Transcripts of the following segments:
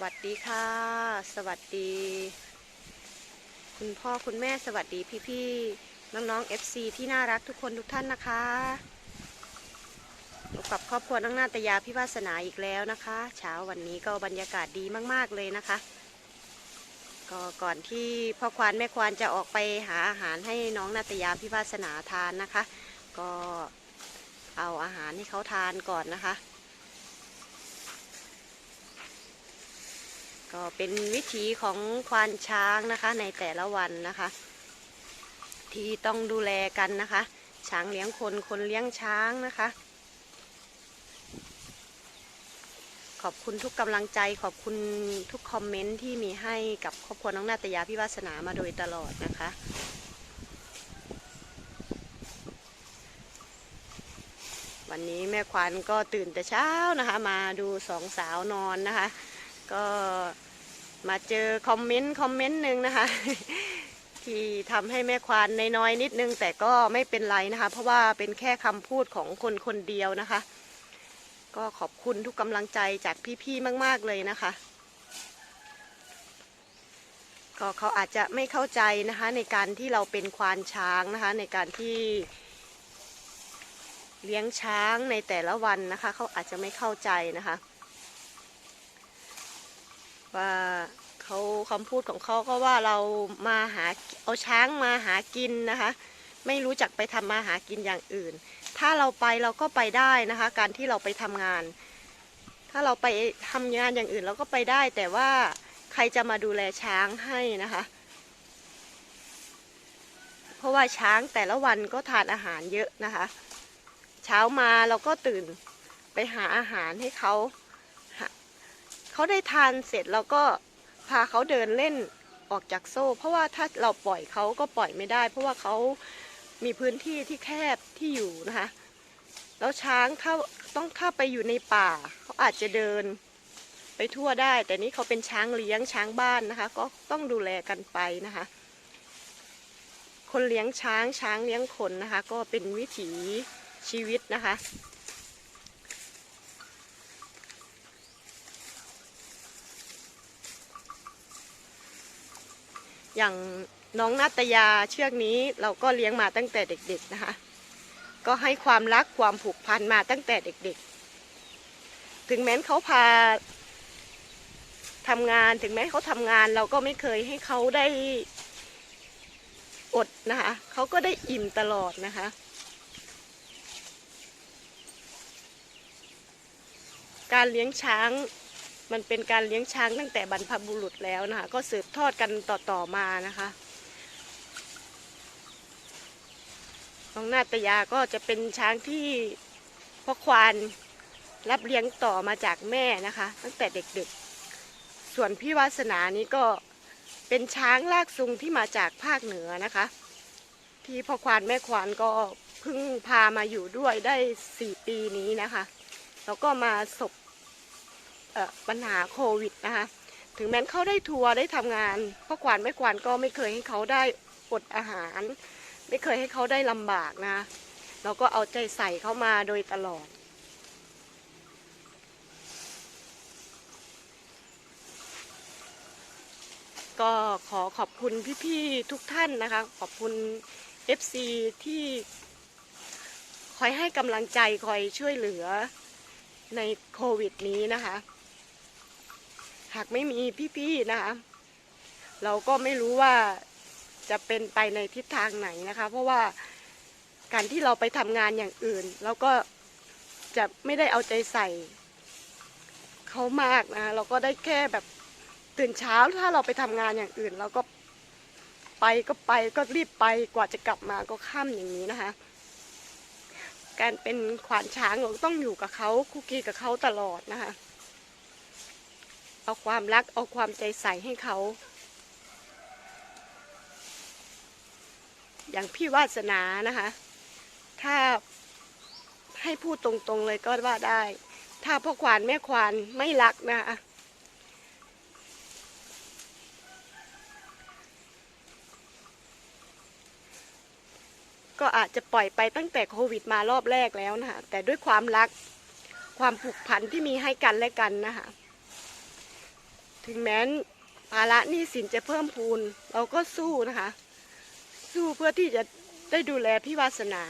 วัสดีค่ะ สวัสดี คุณพ่อคุณแม่สวัสดีพี่ๆน้องๆ FC ที่น่ารักทุกคนทุกท่านนะคะพบกับครอบครัวน้องนาตยาพิวาสนาอีกแล้วนะคะ เช้าวันนี้ก็บรรยากาศดีมากๆเลยนะคะ ก็ก่อนที่พ่อควานแม่ควานจะออกไปหาอาหารให้น้องนาตยาพิวาสนาทานนะคะ ก็เอาอาหารให้เขาทานก่อนนะคะ ก็เป็นวิถีของควานช้างนะคะ ในแต่ละวันนะคะ ที่ต้องดูแลกันนะคะ ช้างเลี้ยงคนคนเลี้ยงช้างนะคะ ขอบคุณทุกกำลังใจ ขอบคุณทุกคอมเมนต์ที่มีให้กับครอบครัวน้องนาตยาพิวาสนามาโดยตลอดนะคะวันนี้แม่ควานก็ตื่นแต่เช้านะคะ มาดูสองสาวนอนนะคะ ก็มาเจอคอมเมนต์คอมเมนต์หนึ่งนะคะ ที่ทำให้แม่ควานนน้อยนิดนึง แต่ก็ไม่เป็นไรนะคะ เพราะว่าเป็นแค่คำพูดของคนคนเดียวนะคะ ก็ขอบคุณทุกกำลังใจจากพี่ๆมาก ๆเลยนะคะ ก็เขาอาจจะไม่เข้าใจนะคะ ในการที่เราเป็นควานช้างนะคะ ในการที่เลี้ยงช้างในแต่ละวันนะคะ เขาอาจจะไม่เข้าใจนะคะ ว่าเขาคำพูดของเขาก็ว่าเรามาหาเอาช้างมาหากินนะคะ ไม่รู้จักไปทำมาหากินอย่างอื่น ถ้าเราไปเราก็ไปได้นะคะ การที่เราไปทำงาน ถ้าเราไปทำงานอย่างอื่นเราก็ไปได้ แต่ว่าใครจะมาดูแลช้างให้นะคะ เพราะว่าช้างแต่ละวันก็ทานอาหารเยอะนะคะ เช้ามาเราก็ตื่นไปหาอาหารให้เขาหา เขาได้ทานเสร็จเราก็พาเขาเดินเล่นออกจากโซ่ เพราะว่าถ้าเราปล่อยเขาก็ปล่อยไม่ได้ เพราะว่าเขามีพื้นที่ที่แคบที่อยู่นะคะแล้วช้างเข้าต้องเข้าไปอยู่ในป่า เขาอาจจะเดินไปทั่วได้ แต่นี่เขาเป็นช้างเลี้ยงช้างบ้านนะคะ ก็ต้องดูแลกันไปนะคะ คนเลี้ยงช้างช้างเลี้ยงคนนะคะ ก็เป็นวิถีชีวิตนะคะ อย่างน้องนาตยาเชือกนี้เราก็เลี้ยงมาตั้งแต่เด็กๆนะคะ ก็ให้ความรักความผูกพันมาตั้งแต่เด็กๆ ถึงแม้เขาพาทำงานถึงแม้เขาทำงานเราก็ไม่เคยให้เขาได้อดนะคะเขาก็ได้อิ่มตลอดนะคะ การเลี้ยงช้าง มันเป็นการเลี้ยงช้างตั้งแต่บรรพบุรุษแล้วนะคะ ก็สืบทอดกันต่อๆมานะคะน้องนาตยาก็จะเป็นช้างที่พ่อควานรับเลี้ยงต่อมาจากแม่นะคะ ตั้งแต่เด็กๆ ส่วนพี่วาสนานี้ก็เป็นช้างลากซุงที่มาจากภาคเหนือนะคะ ที่พ่อควานแม่ควานก็เพิ่งพามาอยู่ด้วยได้สี่ปีนี้นะคะ แล้วก็มาสบ ปัญหาโควิดนะคะถึงแม้เขาได้ทัวร์ได้ทำงานพ่อควานแม่ควานก็ไม่เคยให้เขาได้อดอาหาร ไม่เคยให้เขาได้ลำบากนะเราก็เอาใจใส่เขามาโดยตลอด ก็ขอขอบคุณพี่ๆทุกท่านนะคะ ขอบคุณ FC ที่คอยให้กำลังใจคอยช่วยเหลือในโควิดนี้นะคะ หากไม่มีพี่ๆนะคะ เราก็ไม่รู้ว่าจะเป็นไปในทิศทางไหนนะคะ เพราะว่าการที่เราไปทำงานอย่างอื่นเราก็จะไม่ได้เอาใจใส่เขามากนะคะเราก็ได้แค่แบบตื่นเช้าถ้าเราไปทำงานอย่างอื่น เราก็ไปก็ไปก็รีบไปกว่าจะกลับมาก็ค่ำอย่างนี้นะคะ การเป็นขวานช้างเราต้องอยู่กับเขาคุกคีกับเขาตลอดนะคะ เอาความรัก เอาความใจใส่ให้เขา อย่างพี่วาสนานะคะ ถ้าให้พูดตรงๆเลยก็ว่าได้ ถ้าพ่อควานแม่ควานไม่รักนะคะก็อาจจะปล่อยไปตั้งแต่โควิดมารอบแรกแล้วนะคะแต่ด้วยความรักความผูกพันที่มีให้กันและกันนะคะ ถึงแม้นภาระหนี้สินจะเพิ่มพูน เราก็สู้นะคะ สู้เพื่อที่จะได้ดูแลพี่วาสนา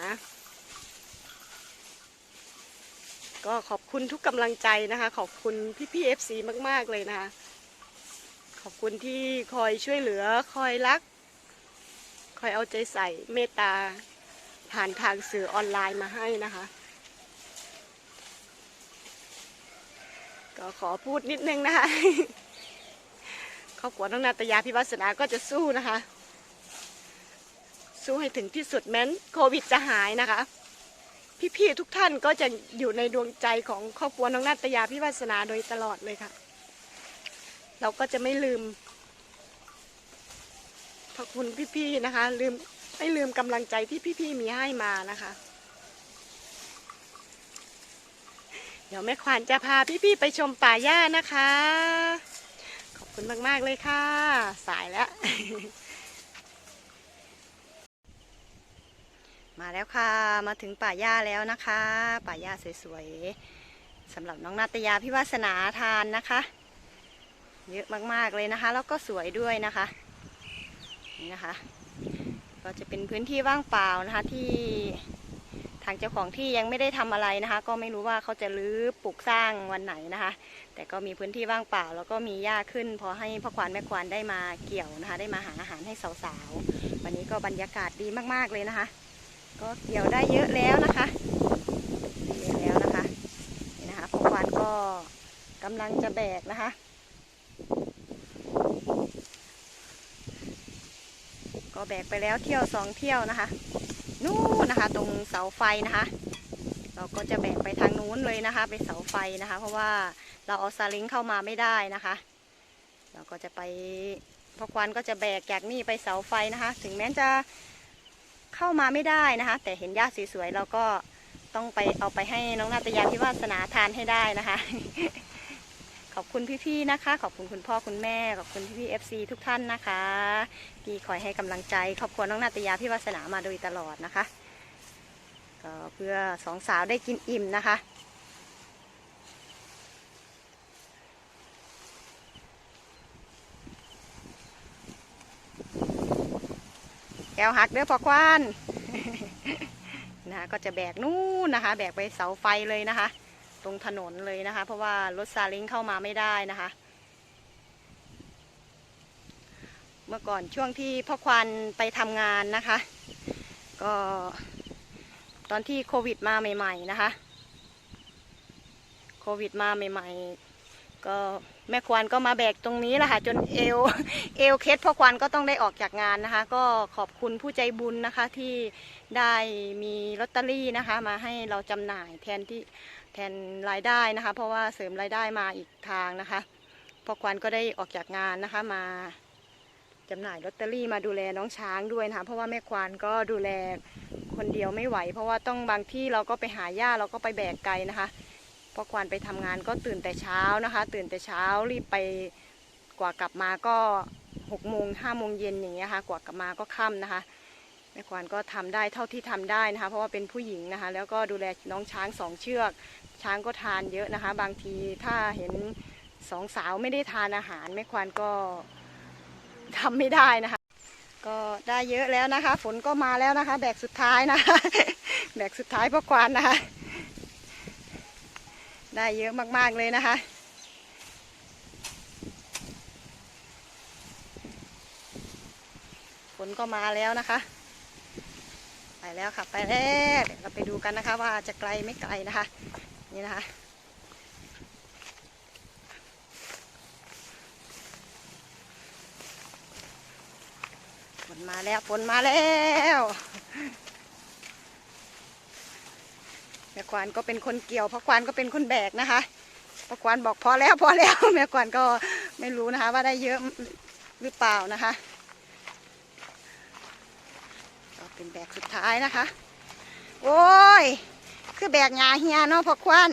ก็ขอบคุณทุกกำลังใจนะคะ ขอบคุณพี่พี่เอฟซีมาก ๆ เลยนะคะ ขอบคุณที่คอยช่วยเหลือ คอยรัก คอยเอาใจใส่เมตตา ผ่านทางสื่อออนไลน์มาให้นะคะก็ขอพูดนิดนึงนะคะ ครอบครัวน้องนาตยาพิวัสนาก็จะสู้นะคะ สู้ให้ถึงที่สุดแม้นโควิดจะหายนะคะ พี่ๆทุกท่านก็จะอยู่ในดวงใจของครอบครัวน้องนาตยาพิวัสนาโดยตลอดเลยค่ะ เราก็จะไม่ลืมขอบคุณพี่ๆนะคะ ลืมไม่ลืมกำลังใจที่พี่ๆมีให้มานะคะ เดี๋ยวแม่ควานจะพาพี่ๆไปชมป่าหญ้านะคะ คุณมาก ๆ เลยค่ะ สายแล้ว มาแล้วค่ะ มาถึงป่าหญ้าแล้วนะคะ ป่าหญ้าสวยๆสำหรับน้องนาตยาพิวาสนาทานนะคะ เยอะมากๆเลยนะคะ แล้วก็สวยด้วยนะคะ นี่นะคะ ก็จะเป็นพื้นที่ว่างเปล่านะคะที่ ทางเจ้าของที่ยังไม่ได้ทำอะไรนะคะ ก็ไม่รู้ว่าเขาจะรื้อปลูกสร้างวันไหนนะคะ แต่ก็มีพื้นที่ว่างเปล่า แล้วก็มีหญ้าขึ้น พอให้พ่อควานแม่ควานได้มาเกี่ยวนะคะ ได้มาหาอาหารให้สาวๆ วันนี้ก็บรรยากาศดีมากๆเลยนะคะ ก็เกี่ยวได้เยอะแล้วนะคะเยอะแล้วนะคะนี่นะคะพ่อควานก็กำลังจะแบกนะคะก็แบกไปแล้วเที่ยวสองเที่ยวนะคะ นู่นนะคะ ตรงเสาไฟนะคะ เราก็จะแบกไปทางนู้นเลยนะคะ ไปเสาไฟนะคะ เพราะว่าเราเอาซาเล้งเข้ามาไม่ได้นะคะ เราก็จะไปพอควันก็จะแบกจากนี่ไปเสาไฟนะคะ ถึงแม้จะเข้ามาไม่ได้นะคะ แต่เห็นหญ้าสวยๆเราก็ต้องไปเอาไปให้น้องนาตยาพิวาสนาทานให้ได้นะคะ ขอบคุณพี่ๆนะคะ ขอบคุณคุณพ่อคุณแม่ ขอบคุณพี่ๆเอฟซีทุกท่านนะคะ ที่คอยให้กำลังใจครอบครัวน้องนาตยาพี่วาสนามาโดยตลอดนะคะก็เพื่อสองสาวได้กินอิ่มนะคะแก้วหักเด้อพอควานนะคะก็จะแบกนู่นนะคะ แบกไปเสาไฟเลยนะคะ ตรงถนนเลยนะคะ เพราะว่ารถซาเล้งเข้ามาไม่ได้นะคะ เมื่อก่อนช่วงที่พ่อควันไปทำงานนะคะ ก็ตอนที่โควิดมาใหม่ ๆ นะคะ โควิดมาใหม่ ๆ ก็แม่ควานก็มาแบกตรงนี้แหละค่ะ จนเอวเอวเคสพ่อควานก็ต้องได้ออกจากงานนะคะ ก็ขอบคุณผู้ใจบุญนะคะที่ได้มีลอตเตอรี่นะคะ มาให้เราจำหน่ายแทนที่ แทนรายได้นะคะ เพราะว่าเสริมรายได้มาอีกทางนะคะพ่อควานก็ได้ออกจากงานนะคะมาจำหน่ายลอตเตอรี่มาดูแลน้องช้างด้วยนะคะ เพราะว่าแม่ควานก็ดูแลคนเดียวไม่ไหว เพราะว่าต้องบางที่เราก็ไปหาหญ้าเราก็ไปแบกไกลนะคะพราะควานไปทำงานก็ตื่นแต่เช้านะคะ ตื่นแต่เช้ารีบไปกว่ากลับมาก็หกโมงห้าโมงเย็นอย่างเงี้ยค่ะ กว่ากลับมาก็ค่ำนะคะ แม่ควานก็ทำได้เท่าที่ทำได้นะคะ เพราะว่าเป็นผู้หญิงนะคะ แล้วก็ดูแลน้องช้างสองเชือก ช้างก็ทานเยอะนะคะ บางทีถ้าเห็นสองสาวไม่ได้ทานอาหารแม่ควานก็ทำไม่ได้นะคะ ก็ได้เยอะแล้วนะคะ ฝนก็มาแล้วนะคะ แบกสุดท้ายนะคะ แบกสุดท้ายพ่อควานนะคะ ได้เยอะมากๆเลยนะคะฝนก็มาแล้วนะคะ ไปแล้วค่ะไปแล้วเดี๋ยวเราไปดูกันนะคะว่าจะไกลไม่ไกลนะคะ นี่นะคะฝนมาแล้วฝนมาแล้วแม่ควานก็เป็นคนเกี่ยวพ่อควานก็เป็นคนแบกนะคะพ่อควานบอกพอแล้วพอแล้วแม่ควานก็ไม่รู้นะคะ ว่าได้เยอะหรือเปล่านะคะก็ เป็นแบกสุดท้ายนะคะ โอ้ย คือแบกหยาเฮียเนาะพ่อควาน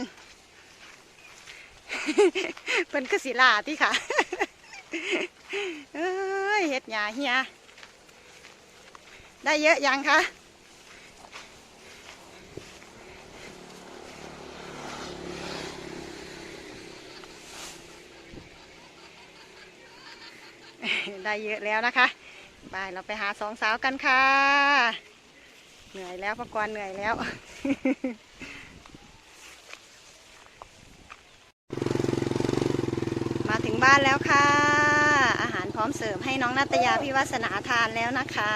เป็นคือศิลาที่ค่ะเอ้ยเห็ดหยาเฮีย ได้เยอะยังคะได้เยอะแล้วนะคะ ไปเราไปหาสองสาวกันค่ะ เหนื่อยแล้วพกรเหนื่อยแล้ว มาถึงบ้านแล้วค่ะ อาหารพร้อมเสิร์ฟให้น้องนาตยาพี่วาสนาทานแล้วนะคะ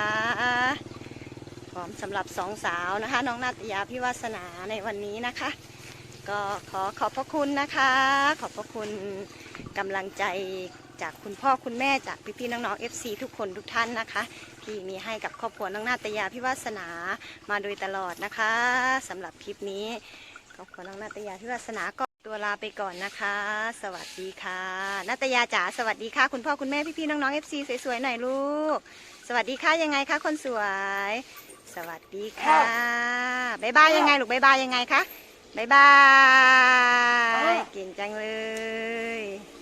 พร้อมสำหรับสองสาวนะคะ น้องนาตยาพี่วาสนาในวันนี้นะคะ ก็ขอขอบพระคุณนะคะ ขอบพระคุณกำลังใจ จากคุณพ่อคุณแม่จากพี่ๆน้องๆ FC ทุกคนทุกท่านนะคะ ที่มีให้กับครอบครัวน้องนาตยาพี่วาสนามาโดยตลอดนะคะสำหรับคลิปนี้ครอบครัวน้องนาตยาพี่วาสนาก็ตัวลาไปก่อนนะคะ สวัสดีค่ะนาตยาจ๋าสวัสดีค่ะ คุณพ่อคุณแม่พี่ๆน้องๆ FC สวยๆหน่อยลูก สวัสดีค่ะยังไงคะคนสวย สวัสดีค่ะบ๊ายบายยังไงลูกบ๊ายบายยังไงคะบ๊ายบายเก่งจังเลย